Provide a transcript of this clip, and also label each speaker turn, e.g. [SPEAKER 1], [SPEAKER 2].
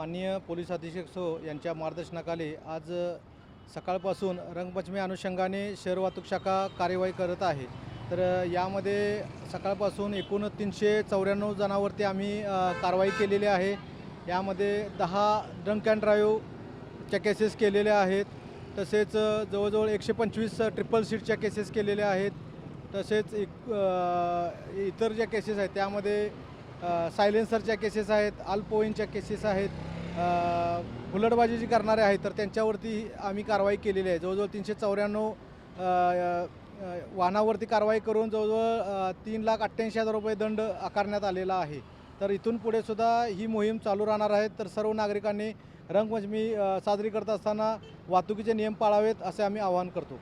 [SPEAKER 1] माननीय पोलीस अधीक्षक सो यांच्या मार्गदर्शनाखाली आज सकाळपासून रंगपंचमी अनुषंगाने शहर वाहतूक शाखा कार्यवाही करत आहे. तर यामध्ये सकाळपासून एकूण तीनशे चौऱ्याण्णव जणांवरती आम्ही कारवाई केलेली आहे. यामध्ये दहा ड्रंक अँड ड्राईव्हच्या केसेस केलेल्या आहेत. तसेच जवळजवळ एकशे पंचवीस ट्रिपल सीटच्या केसेस केलेल्या आहेत. तसेच एक इतर ज्या केसेस आहेत त्यामध्ये सायलेन्सरच्या केसेस आहेत अल्पोईनच्या केसेस आहेत. हुलडबाजी जी करणारे आहेत तर त्यांच्यावरती आम्ही कारवाई केलेली आहे. जवळजवळ तीनशे चौऱ्याण्णव वाहनावरती कारवाई करून जवळजवळ तीन लाख अठ्ठ्याऐंशी हजार रुपये दंड आकारण्यात आलेला आहे. तर इथून पुढे सुद्धा ही मोहीम चालू राहणार आहे. तर सर्व नागरिकांनी रंगपंचमी साजरी करत असताना वाहतुकीचे नियम पाळावेत असे आम्ही आवाहन करतो.